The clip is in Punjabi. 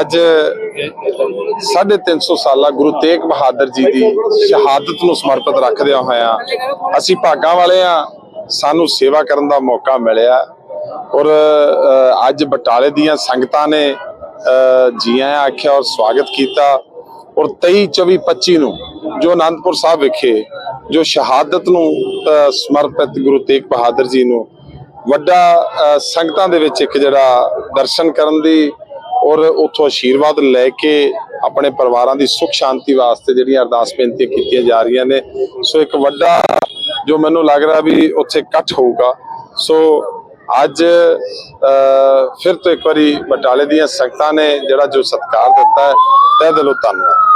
ਅੱਜ 350 ਸਾਲਾ ਗੁਰੂ ਤੇਗ ਬਹਾਦਰ ਜੀ ਦੀ ਸ਼ਹਾਦਤ ਨੂੰ ਸਮਰਪਿਤ ਰੱਖਦਿਆਂ ਹੋਇਆਂ ਅਸੀਂ ਭਾਗਾਂ ਵਾਲੇ ਆ ਸਾਨੂੰ ਸੇਵਾ ਕਰਨ ਦਾ ਮੌਕਾ ਮਿਲਿਆ। ਔਰ ਅੱਜ ਬਟਾਲੇ ਦੀਆਂ ਸੰਗਤਾਂ ਨੇ ਅ, ਜੀ ਆਇਆਂ ਆਖਿਆ ਔਰ ਸਵਾਗਤ ਕੀਤਾ। ਔਰ 23 24 25 ਨੂੰ ਜੋ ਅਨੰਦਪੁਰ ਸਾਹਿਬ ਵਿਖੇ ਜੋ ਸ਼ਹਾਦਤ ਨੂੰ ਸਮਰਪਿਤ ਗੁਰੂ ਤੇਗ ਬਹਾਦਰ ਜੀ ਨੂੰ ਵੱਡਾ ਸੰਗਤਾਂ ਦੇ ਵਿੱਚ ਇੱਕ ਜਿਹੜਾ ਦਰਸ਼ਨ ਕਰਨ ਦੀ ਔਰ ਉਥੋਂ ਆਸ਼ੀਰਵਾਦ ਲੈ ਕੇ ਆਪਣੇ ਪਰਿਵਾਰਾਂ ਦੀ ਸੁਖ ਸ਼ਾਂਤੀ ਵਾਸਤੇ ਜਿਹੜੀਆਂ ਅਰਦਾਸ ਬੇਨਤੀਆਂ ਕੀਤੀਆਂ ਜਾ ਰਹੀਆਂ ਨੇ। ਸੋ ਇੱਕ ਵੱਡਾ ਜੋ ਮੈਨੂੰ ਲੱਗ ਰਿਹਾ ਵੀ ਉੱਥੇ ਇਕੱਠ ਹੋਊਗਾ। ਸੋ ਅੱਜ ਫਿਰ ਤੋਂ ਇੱਕ ਵਾਰੀ ਬਟਾਲੇ ਦੀਆਂ ਸੰਗਤਾਂ ਨੇ ਜਿਹੜਾ ਜੋ ਸਤਿਕਾਰ ਦਿੱਤਾ ਹੈ, ਤਹਿ ਦਿਲੋਂ ਧੰਨਵਾਦ।